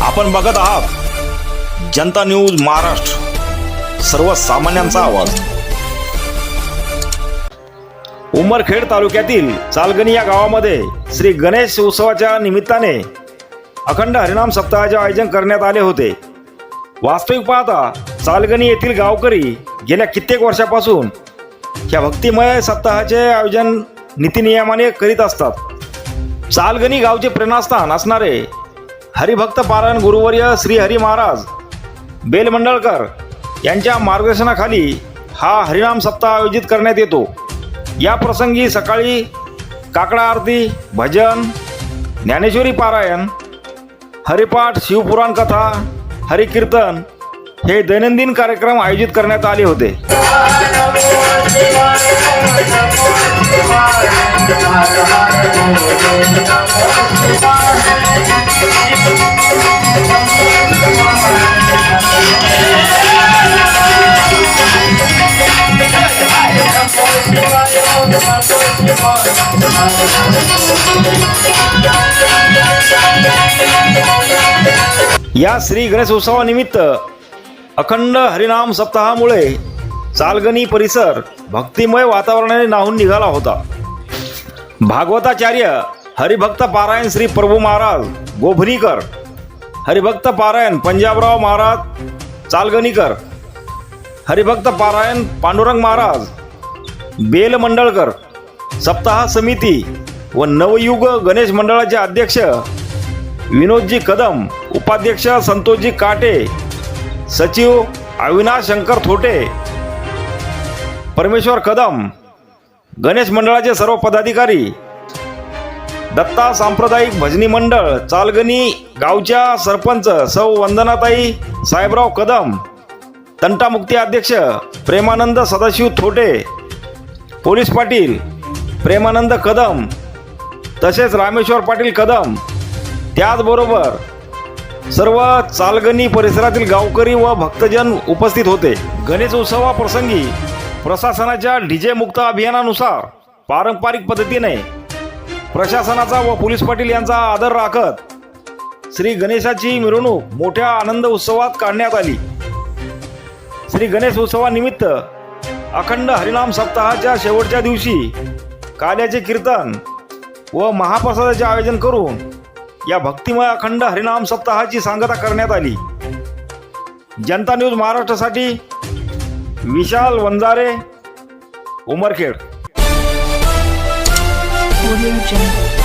आपण बघत आहात जनता न्यूज महाराष्ट्र. सर्वसामान्यांचा आवाज. उमरखेड तालुक्यातील चालगणी या गावामध्ये श्री गणेश उत्सवाच्या निमित्ताने अखंड हरिनाम सप्ताहाचे आयोजन करण्यात आले होते. वास्तविक पाहता चालगणी येथील गावकरी गेल्या कित्येक वर्षापासून या भक्तिमय सप्ताहाचे आयोजन नीतिनियमाने करीत असतात. चालगणी गावचे प्रेरणास्थान असणारे हरिभक्त पारायण गुरुवर्य श्री हरी महाराज. बेलमंडळकर यांच्या मार्गदर्शनाखाली हा हरिनाम सप्ताह आयोजित करण्यात येतो. या प्रसंगी सकाळी काकडा आरती भजन ज्ञानेश्वरी पारायण हरिपाठ शिवपुराण कथा हरिकीर्तन हे दैनंदिन कार्यक्रम आयोजित करण्यात आले होते. या श्री गणेश उत्सवानिमित्त अखंड हरिनाम सप्ताहामुळे चालगणी परिसर भक्तिमय वातावरणाने नाहून निघाला होता. भागवताचार्य हरिभक्त पारायण श्री प्रभू महाराज गोभरीकर हरिभक्त पारायण पंजाबराव महाराज चालगणीकर. हरिभक्त पारायण पांडुरंग महाराज बेल मंडळकर. सप्ताह समिती व नवयुग गणेश मंडळाचे अध्यक्ष विनोदजी कदम उपाध्यक्ष संतोषजी काटे सचिव अविनाश शंकर थोटे परमेश्वर कदम गणेश मंडळाचे सर्व पदाधिकारी दत्ता सांप्रदायिक भजनी मंडळ चालगणी गावच्या सरपंच सौ वंदनाताई साहेबराव कदम तंटामुक्ती अध्यक्ष प्रेमानंद सदाशिव थोटे पोलीस पाटील प्रेमानंद कदम तसेच रामेश्वर पाटील कदम. त्याचबरोबर सर्व चालगणी परिसरातील गावकरी व भक्तजन उपस्थित होते. गणेश उत्सवाप्रसंगी प्रशासनाच्या डीजे मुक्त अभियानानुसार पारंपरिक पद्धतीने प्रशासनाचा व पोलीस पाटील यांचा आदर राखत श्री गणेशाची मिरवणूक मोठ्या आनंद उत्सवात काढण्यात आली. श्री गणेश उत्सवानिमित्त अखंड हरिनाम सप्ताहाच्या शेवटच्या दिवशी काल्याचे कीर्तन व महाप्रसादाचे आयोजन करून या भक्तिमय अखंड हरिनाम सप्ताहाची सांगता करण्यात आली. जनता न्यूज महाराष्ट्रासाठी विशाल वंजारे उमरखेड. 我愿意